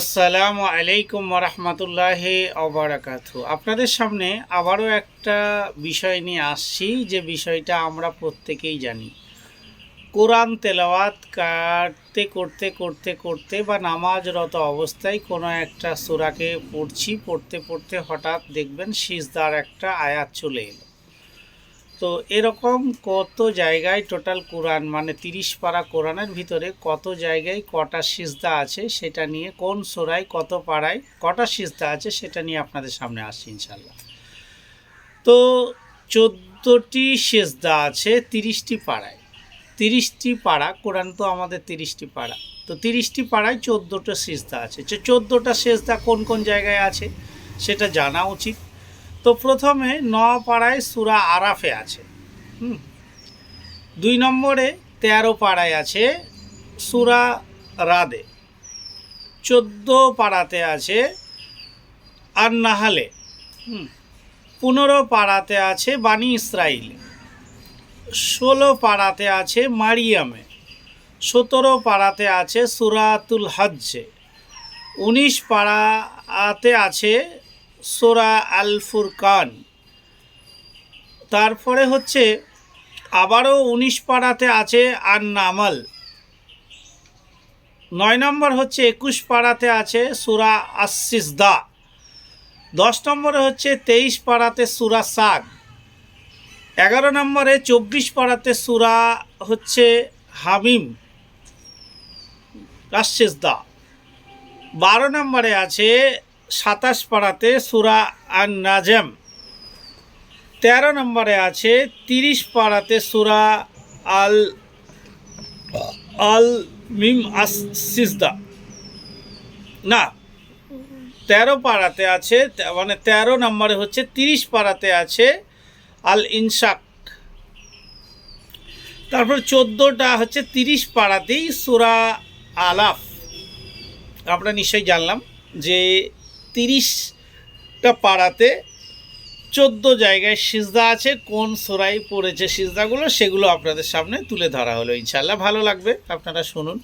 আসসালামু আলাইকুম রহমতুল্লাহ অবরাকাত আপনাদের সামনে আবারও একটা বিষয় নিয়ে আসছি, যে বিষয়টা আমরা প্রত্যেকেই জানি। কোরআন তেলাওয়াত কাটতে, করতে করতে করতে বা নামাজরত অবস্থায় কোনো একটা সুরাকে পড়ছি, পড়তে পড়তে হঠাৎ দেখবেন সিজদার একটা আয়াত চলে এলো। তো এরকম কত জায়গায় টোটাল কোরআন মানে তিরিশ পারা কোরআনের ভিতরে কত জায়গায় কটা সিজদা আছে সেটা নিয়ে, কোন সোরায় কত পাড়ায় কটা সিজদা আছে সেটা নিয়ে আপনাদের সামনে আসছি ইনশাল্লাহ তো চোদ্দোটি সেজদা আছে তিরিশটি পাড়ায়। তিরিশটি পাড়া, কোরআন তো আমাদের তিরিশটি পাড়া। তো তিরিশটি পাড়ায় চোদ্দোটা সেজদা আছে। চোদ্দোটা সেজদা কোন কোন জায়গায় আছে সেটা জানা উচিত। তো প্রথমে পাড়ায় সুরা আরাফে আছে দুই নম্বরে তেরো পাড়ায় আছে সুরা রাদে, চোদ্দ পাড়াতে আছে আর নাহালে পনেরো পাড়াতে আছে বানি ইসরাইলে, ষোলো পাড়াতে আছে মারিয়ামে, সতেরো পাড়াতে আছে সুরাতুল হজ্জে, উনিশ পাড়াতে আছে সোরা আল ফুরকান তারপরে হচ্ছে, আবারও উনিশ পাড়াতে আছে আর নামাল নয় নম্বর হচ্ছে, একুশ পাড়াতে আছে সুরা আসিসদা দশ নম্বরে হচ্ছে, তেইশ পাড়াতে সুরা সাগ এগারো নম্বরে, চব্বিশ পাড়াতে সুরা হচ্ছে হামিম রাশেসদা বারো নম্বরে আছে সাতাশ পাড়াতে সুরা আন নাজম তেরো নম্বরে আছে তিরিশ পাড়াতে সুরা আল আল মিম আস না, তেরো পাড়াতে আছে মানে তেরো নম্বরে হচ্ছে তিরিশ পাড়াতে আছে আল ইনসাক তারপর চোদ্দোটা হচ্ছে তিরিশ পাড়াতেই সুরা আলাফ। আমরা নিশ্চয়ই জানলাম যে তিরিশটা পাড়াতে চোদ্দ জায়গায় সিজদা আছে, কোন সোরাই পড়েছে সিজদাগুলো সেগুলো আপনাদের সামনে তুলে ধরা হলো। ইনশাল্লাহ ভালো লাগবে, আপনারা শুনুন।